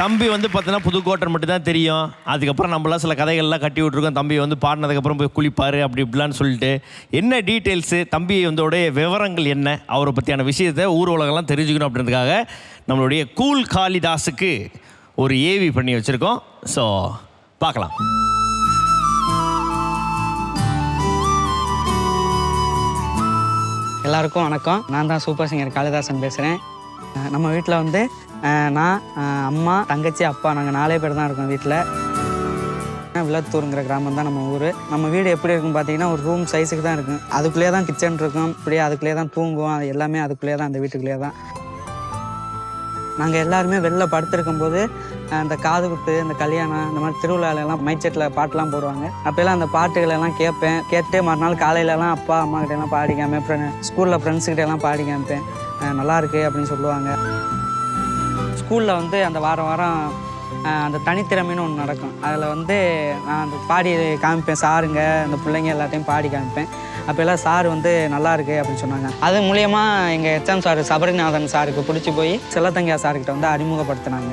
தம்பி வந்து பார்த்தீங்கன்னா புதுக்கோட்டை மட்டும் தான் தெரியும். அதுக்கப்புறம் நம்மளாம் சில கதைகள்லாம் கட்டி விட்ருக்கோம் தம்பி வந்து பாடினதுக்கப்புறம் போய் குளிப்பார் அப்படி இப்படிலான்னு சொல்லிட்டு. என்ன டீட்டெயில்ஸு தம்பி வந்தோடைய விவரங்கள் என்ன? அவரை பற்றியான விஷயத்தை ஊர் உலகெல்லாம் தெரிஞ்சுக்கணும் அப்படின்றதுக்காக நம்மளுடைய கூல் காளிதாஸுக்கு ஒரு ஏவி பண்ணி வச்சுருக்கோம். ஸோ பார்க்கலாம். எல்லாருக்கும் வணக்கம். நான் தான் சூப்பர் சிங்கர் காளிதாசன் பேசுகிறேன் நம்ம வீட்டில் வந்து நான் அம்மா தங்கச்சி அப்பா நாங்கள் நாலே பேர் தான் இருக்கோம் வீட்டில் விளத்தூருங்கிற கிராமம் தான் நம்ம ஊர். நம்ம வீடு எப்படி இருக்கும் பார்த்தீங்கன்னா ஒரு ரூம் சைஸுக்கு தான் இருக்கும். அதுக்குள்ளேயே தான் கிச்சன் இருக்கும். இப்படியே அதுக்குள்ளேயே தான் தூங்குவோம். அது எல்லாமே அதுக்குள்ளேயே தான் அந்த வீட்டுக்குள்ளேயே தான். நாங்கள் எல்லாருமே வெளில படுத்திருக்கும் போது அந்த இந்த காது குத்து இந்த கல்யாணம் இந்த மாதிரி திருவிழால எல்லாம் மைக் செட்டில் பாட்டெலாம் போடுவாங்க. அப்போல்லாம் அந்த பாட்டுகளெல்லாம் கேட்பேன். கேட்டு மறுநாள் காலையிலலாம் அப்பா அம்மா கிட்ட எல்லாம் பாடி காமிப்பேன் ஸ்கூலில் ஃப்ரெண்ட்ஸுக்கிட்ட எல்லாம் பாடி காமிப்பேன் நல்லா இருக்கு அப்படின்னு சொல்லுவாங்க. ஸ்கூலில் வந்து அந்த வாரம் வாரம் அந்த தனித்திறமைன்னு ஒன்று நடக்கும். அதில் வந்து நான் அந்த பாடி காமிப்பேன். சாருங்க அந்த பிள்ளைங்க எல்லாத்தையும் பாடி காமிப்பேன். அப்போ எல்லாம் சார் வந்து நல்லா இருக்கு அப்படின்னு சொன்னாங்க. அது மூலியமா எங்கள் எச்எம் சார் சபரிநாதன் சாருக்கு பிடிச்சி போய் செல்லத்தங்கியா சார்கிட்ட வந்து அறிமுகப்படுத்தினாங்க.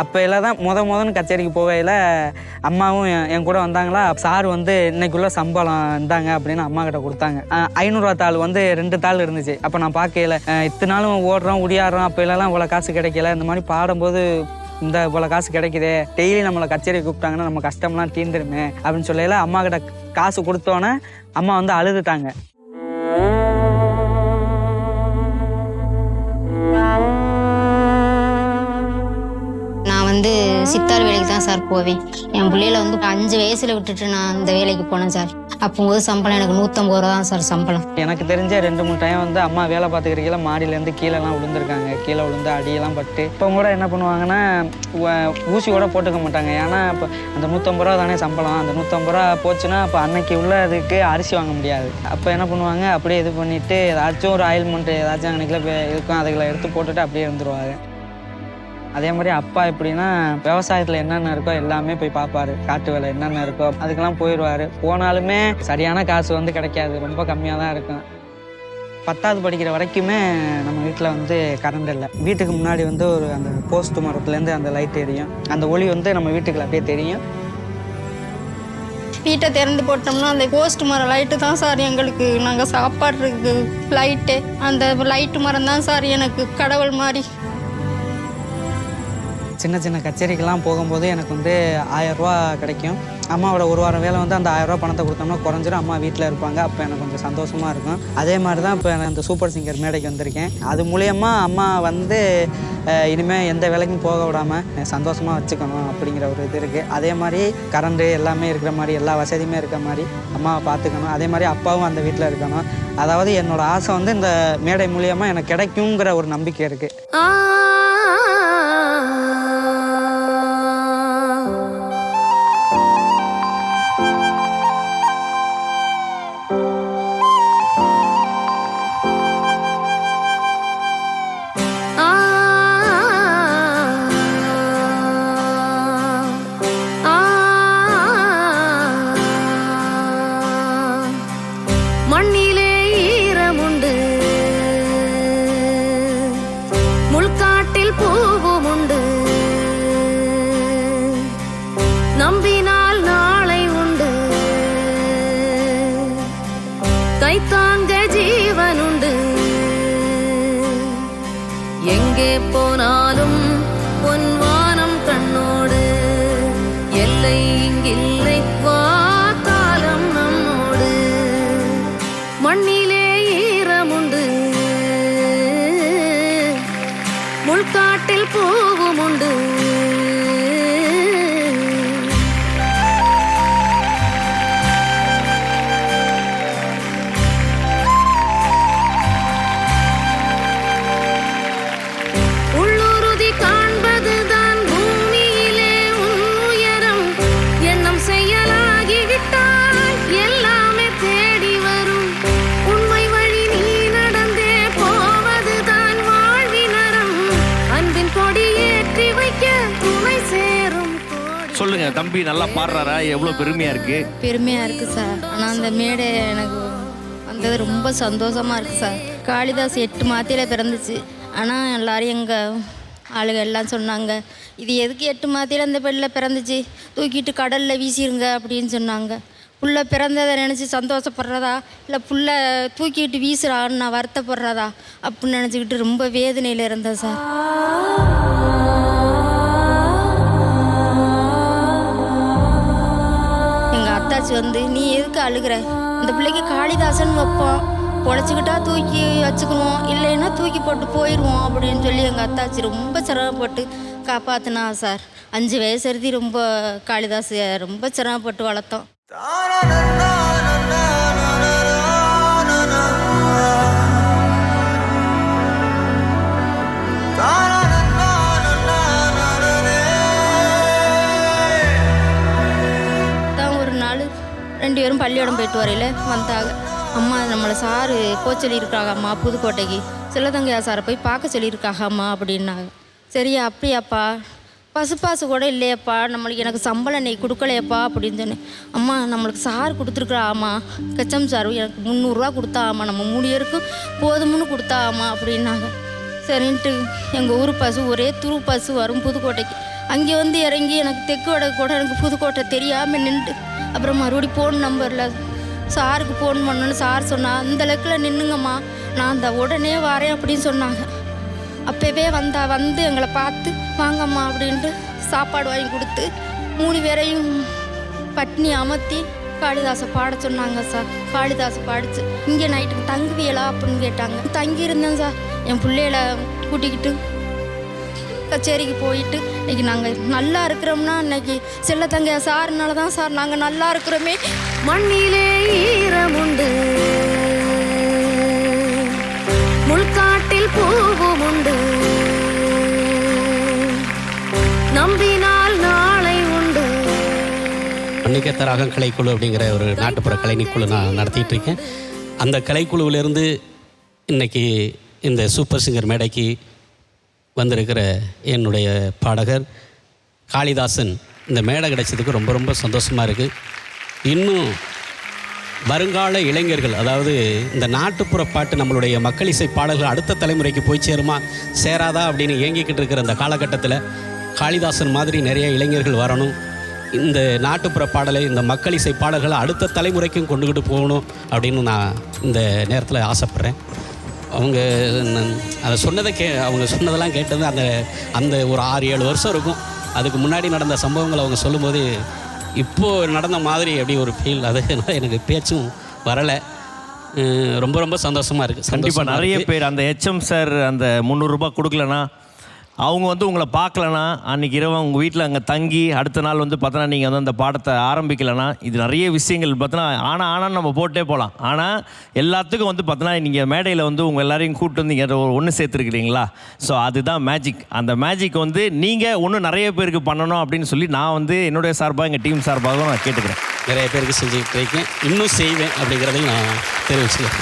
அப்போ எல்லாம் தான் முத முதன்னு கச்சேரிக்கு போகையில் அம்மாவும் என் கூட வந்தாங்களா? சார் வந்து இன்னைக்குள்ள சம்பளம் இருந்தாங்க அப்படின்னு அம்மா கிட்ட கொடுத்தாங்க. ஐநூறுரூவா தாள் வந்து ரெண்டு தாள் இருந்துச்சு. அப்போ நான் பார்க்கையில இத்தனை நாளும் ஓடுறோம் உடியாடுறோம் அப்போ எல்லாம் இவ்வளோ காசு கிடைக்கல. இந்த மாதிரி பாடும்போது இந்த இவ்வளோ காசு கிடைக்குதே. டெய்லி நம்மளை கச்சேரி கூப்பிட்டாங்கன்னா நம்ம கஷ்டம்லாம் தீர்ந்துருமே அப்படின்னு சொல்லல அம்மா கிட்ட காசு கொடுத்தோன்னே அம்மா வந்து அழுதுட்டாங்க. வந்து சித்தார் வேலைக்கு தான் சார் போவேன். என் பிள்ளையில வந்து அஞ்சு வயசுல விட்டுட்டு நான் அந்த வேலைக்கு போனேன் சார். அப்போது சம்பளம் எனக்கு நூற்றம்பது ரூபா தான் சார் சம்பளம். எனக்கு தெரிஞ்ச ரெண்டு மூணு டைம் வந்து அம்மா வேலை பார்த்துக்கிறீங்களா மாடியிலேருந்து கீழேலாம் விழுந்திருக்காங்க. கீழே விழுந்து அடியெல்லாம் பட்டு. இப்போ கூட என்ன பண்ணுவாங்கன்னா ஊசியோட ஊசி கூட போட்டுக்க மாட்டாங்க. ஏன்னா இப்போ அந்த நூற்றம்பது ரூபா தானே சம்பளம். அந்த நூற்றம்பது ரூபா போச்சுன்னா அப்போ அன்னைக்கு உள்ளதுக்கு அரிசி வாங்க முடியாது. அப்போ என்ன பண்ணுவாங்க? அப்படியே இது பண்ணிட்டு ஏதாச்சும் ஒரு ஆயில்மெண்ட் ஏதாச்சும் அன்னைக்குள்ள போய் இருக்கும். அதுகளை எடுத்து போட்டுட்டு அப்படியே இருந்துருவாங்க. அதே மாதிரி அப்பா எப்படின்னா விவசாயத்தில் என்னென்ன இருக்கோ எல்லாமே போய் பார்ப்பாரு காட்டு வேலை என்னென்ன இருக்கோ அதுக்கெல்லாம் போயிடுவாரு போனாலுமே சரியான காசு வந்து கிடைக்காது. ரொம்ப கம்மியாக தான் இருக்கும். பத்தாவது படிக்கிற வரைக்குமே நம்ம வீட்டில் வந்து கரண்ட் இல்லை. வீட்டுக்கு முன்னாடி வந்து ஒரு அந்த போஸ்ட் மரத்துலேருந்து அந்த லைட் எரியும். அந்த ஒளி வந்து நம்ம வீட்டுக்குள்ள அப்படியே தெரியும். வீட்டை திறந்து போட்டோம்னா அந்த போஸ்ட் மரம் லைட்டு தான் சார் எங்களுக்கு. நாங்கள் சாப்பாடுறதுக்கு லைட்டு அந்த லைட்டு மரம் தான் சார் எனக்கு. கடவுள் மாதிரி. சின்ன சின்ன கச்சேரிக்கெல்லாம் போகும்போது எனக்கு வந்து ஆயிரம் கிடைக்கும். அம்மாவோட ஒரு வாரம் வேலை வந்து அந்த ஆயிரம் பணத்தை கொடுத்தோம்னா குறைஞ்சிரும். அம்மா வீட்டில் இருப்பாங்க. அப்போ எனக்கு கொஞ்சம் சந்தோஷமாக இருக்கும். அதே மாதிரி தான் இப்போ நான் இந்த சூப்பர் சிங்கர் மேடைக்கு வந்திருக்கேன். அது மூலயமா அம்மா வந்து இனிமேல் எந்த வேலைக்கும் போக விடாமல் சந்தோஷமாக வச்சுக்கணும் அப்படிங்கிற ஒரு இது இருக்குது அதே மாதிரி கரண்ட்டு எல்லாமே இருக்கிற மாதிரி எல்லா வசதியுமே இருக்கிற மாதிரி அம்மாவை பார்த்துக்கணும். அதே மாதிரி அப்பாவும் அந்த வீட்டில் இருக்கணும். அதாவது என்னோட ஆசை வந்து இந்த மேடை மூலியமாக எனக்கு கிடைக்குங்கிற ஒரு நம்பிக்கை இருக்குது சொல்லுங்க தம்பி நல்லா பாடுறாரா? எவ்வளவு பெருமையா இருக்கு? பெருமையாக இருக்குது சார். ஆனால் அந்த மேடை எனக்கு வந்தது ரொம்ப சந்தோஷமாக இருக்குது சார். காளிதாஸ் எட்டு மாத்தியில பிறந்துச்சு. ஆனால் எல்லாரும் எங்கள் ஆளுங்க எல்லாம் சொன்னாங்க இது எதுக்கு எட்டு மாத்தியில அந்த பெண்ணில் பிறந்துச்சு? தூக்கிட்டு கடலில் வீசிருங்க அப்படின்னு சொன்னாங்க. புள்ள பிறந்ததை நினச்சி சந்தோஷப்படுறதா? இல்லை புள்ள தூக்கிட்டு வீசுறான்னு நான் வருத்தப்படுறதா? அப்படின்னு நினச்சிக்கிட்டு ரொம்ப வேதனையில் இருந்தேன் சார். எங்கள் அத்தாச்சி வந்து நீ எதுக்கு அழுகிற? இந்த பிள்ளைக்கு காளிதாசன் வைப்போம் பொழைச்சிக்கிட்டா தூக்கி வச்சுக்குவோம் இல்லைன்னா தூக்கி போட்டு போயிடுவோம் அப்படின்னு சொல்லி எங்கள் அத்தாச்சி ரொம்ப சிரமப்பட்டு காப்பாற்றினா சார். அஞ்சு வயசு எழுதி ரொம்ப காளிதாஸ் ரொம்ப சிரமப்பட்டு வளர்த்தோம். பேரும் பள்ளியோடம் போயிட்டு வரையில் வந்தாங்க. அம்மா நம்மளை சாரு போச் சொல்லியிருக்காங்க அம்மா புதுக்கோட்டைக்கு. செல்லதங்கையா சாரை போய் பார்க்க சொல்லியிருக்காங்க அம்மா அப்படின்னாங்க. சரியா அப்படியாப்பா. பசுப்பாசு கூட இல்லையப்பா. நம்மளுக்கு எனக்கு சம்பளம் நீ கொடுக்கலையப்பா அப்படின்னு சொன்னேன். அம்மா நம்மளுக்கு சார் கொடுத்துருக்குறா ஆமா கச்சம் சார் எனக்கு முந்நூறுரூவா கொடுத்தா ஆமா நம்ம மூணு பேருக்கும் போதும்னு கொடுத்தா ஆமா அப்படின்னாங்க. சரின்ட்டு எங்கள் ஊர் பசு ஒரே துரு பசு வரும் புதுக்கோட்டைக்கு. அங்கே வந்து இறங்கி எனக்கு தெற்கு வடக்கு கூட எனக்கு புதுக்கோட்டை தெரியாமல் நின்று அப்புறம் மறுபடி ஃபோன் நம்பரில் சாருக்கு ஃபோன் பண்ணணும்னு சார் சொன்னால் அந்த அளவுக்குல நின்றுங்கம்மா நான் அந்த உடனே வரேன் அப்படின்னு சொன்னாங்க. அப்போவே வந்தா வந்து எங்களை பார்த்து வாங்கம்மா அப்படின்ட்டு சாப்பாடு வாங்கி கொடுத்து மூணு பேரையும் பட்னி அமர்த்தி காளிதாசை பாட சொன்னாங்க சார். காளிதாசை பாடிச்சு இங்கே நைட்டுக்கு தங்குவியலா அப்படின்னு கேட்டாங்க. தங்கியிருந்தேன் சார். என் பிள்ளைகளை கூட்டிக்கிட்டு கச்சேரிக்கு போயிட்டு இன்னைக்கு நாங்கள் நல்லா இருக்கிறோம்னா இன்னைக்கு செல்லத்தங்க சார்னால தான் சார் நாங்கள் நல்லா இருக்கிறோமே. மண்ணிலே ஈரமுண்டு. முள்காட்டில் பூவும் உண்டு நம்பினால் நாளை உண்டு. மன்னிக்கத்த ராகம் கலைக்குழு அப்படிங்கிற ஒரு நாட்டுப்புற கலைக்குழு நான் நடத்திட்டு இருக்கேன். அந்த கலைக்குழுவிலிருந்து இன்னைக்கு இந்த சூப்பர் சிங்கர் மேடைக்கு வந்திருக்கிற என்னுடைய பாடகர் காளிதாசன் இந்த மேடை கிடைச்சதுக்கு ரொம்ப ரொம்ப சந்தோஷமாக இருக்குது இன்னும் வருங்கால இளைஞர்கள் அதாவது இந்த நாட்டுப்புற பாட்டு நம்மளுடைய மக்கள் இசை பாடல்கள் அடுத்த தலைமுறைக்கு போய் சேருமா சேராதா அப்படின்னு ஏங்கிக்கிட்டு இருக்கிற அந்த காலகட்டத்தில் காளிதாசன் மாதிரி நிறைய இளைஞர்கள் வரணும். இந்த நாட்டுப்புற பாடலை இந்த மக்கள் இசை பாடல்களை அடுத்த தலைமுறைக்கும் கொண்டுக்கிட்டு போகணும் அப்படின்னு நான் இந்த நேரத்தில் ஆசைப்பட்றேன். அவங்க அதை சொன்னதை கே அவங்க சொன்னதெல்லாம் கேட்டது அந்த அந்த ஒரு ஆறு ஏழு வருஷம் இருக்கும். அதுக்கு முன்னாடி நடந்த சம்பவங்களை அவங்க சொல்லும்போது இப்போ நடந்த மாதிரி அப்படி ஒரு ஃபீல் அது எனக்கு பேச்சும் வரலை. ரொம்ப ரொம்ப சந்தோஷமாக இருக்குது கண்டிப்பாக நிறைய பேர் அந்த ஹெச்எம் சார் அந்த முந்நூறுரூபா கொடுக்கலனா அவங்க வந்து உங்களை பார்க்கலனா அன்றைக்கி இரவு உங்கள் வீட்டில் அங்கே தங்கி அடுத்த நாள் வந்து பார்த்தோன்னா நீங்கள் வந்து அந்த பாடத்தை ஆரம்பிக்கலைன்னா இது நிறைய விஷயங்கள் பார்த்தோன்னா ஆனால் ஆனால் நம்ம போட்டே போகலாம் ஆனால் எல்லாத்துக்கும் வந்து பார்த்தோன்னா நீங்கள் மேடையில் வந்து உங்கள் எல்லாரையும் கூப்பிட்டு வந்து இங்கே ஒன்று சேர்த்துருக்கிறீங்களா ஸோ அதுதான் மேஜிக் அந்த மேஜிக் வந்து நீங்கள் ஒன்றும் நிறைய பேருக்கு பண்ணணும் அப்படின்னு சொல்லி நான் வந்து என்னுடைய சார்பாக எங்கள் டீம் சார்பாகவும் நான் கேட்டுக்கிறேன். நிறைய பேருக்கு செஞ்சுக்கிட்டு இருக்கேன் இன்னும் செய்வேன் அப்படிங்கிறதையும் நான் தெரிவிச்சுக்கிறேன்.